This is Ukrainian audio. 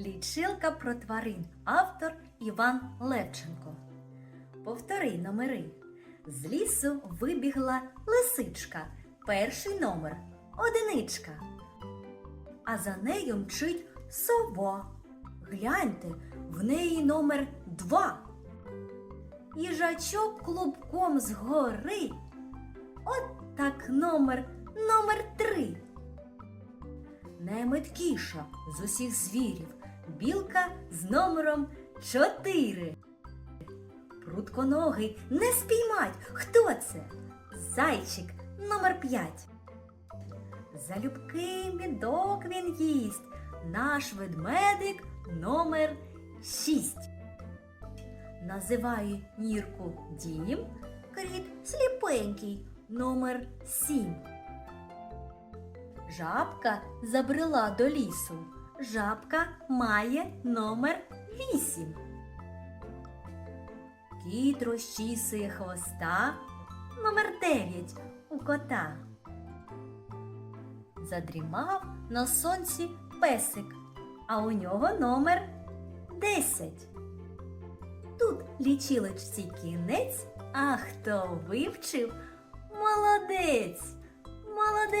Лічилка про тварин. Автор Іван Левченко. Повтори номери. З лісу вибігла лисичка. Перший номер одиничка. А за нею мчить сова. Гляньте, в неї номер два. Їжачок клубком згори. От так номер, номер три. Найметкіша з усіх звірів. Білка з номером чотири. Прутконогий не спіймать. Хто це? Зайчик номер п'ять. Залюбки мідок він їсть. Наш ведмедик номер шість. Називає Нірку дім, кріт сліпенький номер сім. Жабка забрела до лісу. Жабка має номер вісім. Кіт розчісує хвоста номер дев'ять у кота. Задрімав на сонці песик, а у нього номер десять. Тут лічилочці кінець, а хто вивчив? Молодець! Молодець!